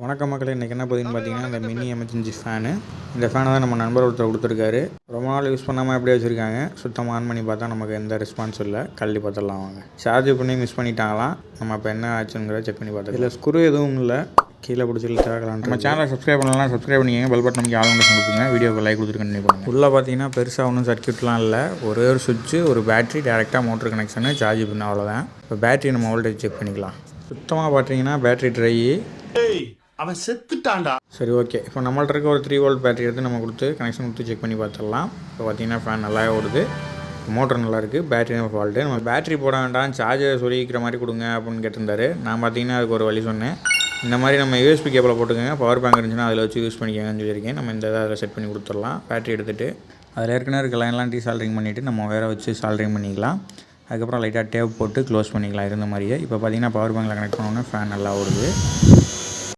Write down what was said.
வணக்கம் மக்களே இன்றைக்கி என்ன போகுதுன்னு பார்த்தீங்கன்னா இந்த மினி எமர்ஜென்சி ஃபேனு இந்த ஃபேனை தான் நம்ம நண்பர் ஒருத்தர் கொடுத்துருக்காரு. ரொம்ப நாள் யூஸ் பண்ணாமல் அப்படியே வச்சுருக்காங்க. சுத்தமாக ஆன் பண்ணி பார்த்தா நமக்கு எந்த ரெஸ்பான்ஸும் இல்லை. கல்வி பார்த்துடலாம் வாங்க. சார்ஜ் பண்ணி மிஸ் பண்ணிட்டாங்களாம் நம்ம இப்போ என்ன ஆச்சுங்கிறத செக் பண்ணி பார்த்தோம் இதில் ஸ்க்ரூ எதுவும் இல்லை. கீழே பிடிச்சி தேக்கலாம் நம்ம சேனலை சப்ஸ்கிரைப் பண்ணலாம் சப்ஸ்கிரைப் பண்ணிக்கங்க. பெல் பட்டன் நமக்கு ஆளுங்க கொடுத்துருங்க. வீடியோக்கு லைக் கொடுத்துட்டு பண்ணுங்க. உள்ளே பார்த்தீங்கன்னா பெருசாக ஒன்றும் சர்க்யூட்லாம் இல்லை. ஒரே ஒரு சுவிட்சு ஒரு பேட்டரி டேரெக்டாக மோட்டர் கனெக்ஷனு சார்ஜ் பண்ண அவ்வளோதான் இப்போ பேட்டரி நம்ம வோல்டேஜ் செக் பண்ணிக்கலாம். சுத்தமாக பார்த்தீங்கன்னா பேட்டரி ட்ரை அவன் செத்துட்டான்டா. சரி ஓகே. இப்போ நம்மள்ட்ட இருக்க ஒரு த்ரீ வோல்ட் பேட்டரி எடுத்து நம்ம கொடுத்து கனெக்ஷன் கொடுத்து செக் பண்ணி பார்த்துடலாம். இப்போ பார்த்தீங்கன்னா ஃபேன் நல்லாவே ஓடுது. மோட்டர் நல்லா இருக்குது பேட்டரி நம்ம ஃபால்ட்டு நம்ம பேட்டரி போட வேண்டாம். சார்ஜர் சொல்லிக்கிற மாதிரி கொடுங்க அப்படின்னு கேட்டிருந்தாரு. நான் பார்த்தீங்கன்னா அதுக்கு ஒரு வழி சொன்னேன். இந்த மாதிரி நம்ம யூஎஸ்பி கேபிளை போட்டுக்கோங்க. பவர் பேங்க் இருந்துச்சுன்னா அதில் வச்சு யூஸ் பண்ணிக்கோங்கன்னு சொல்லியிருக்கேன். நம்ம இந்த இதை அதில் செட் பண்ணி கொடுத்துடலாம். பேட்டரி எடுத்துகிட்டு அதில் ஏற்கனவே இருக்க லைன்லாம் டீ சால்ட்ரிங் பண்ணிவிட்டு நம்ம வேறு வச்சு சால்ட்ரிங் பண்ணிக்கலாம். அதுக்கப்புறம் லைட்டாக டேப் போட்டு க்ளோஸ் பண்ணிக்கலாம். இருந்த மாதிரியே. இப்போ பார்த்தீங்கன்னா பவர் பேங்கில் கனெக்ட் பண்ணோன்னே ஃபேன் நல்லா ஓடுது.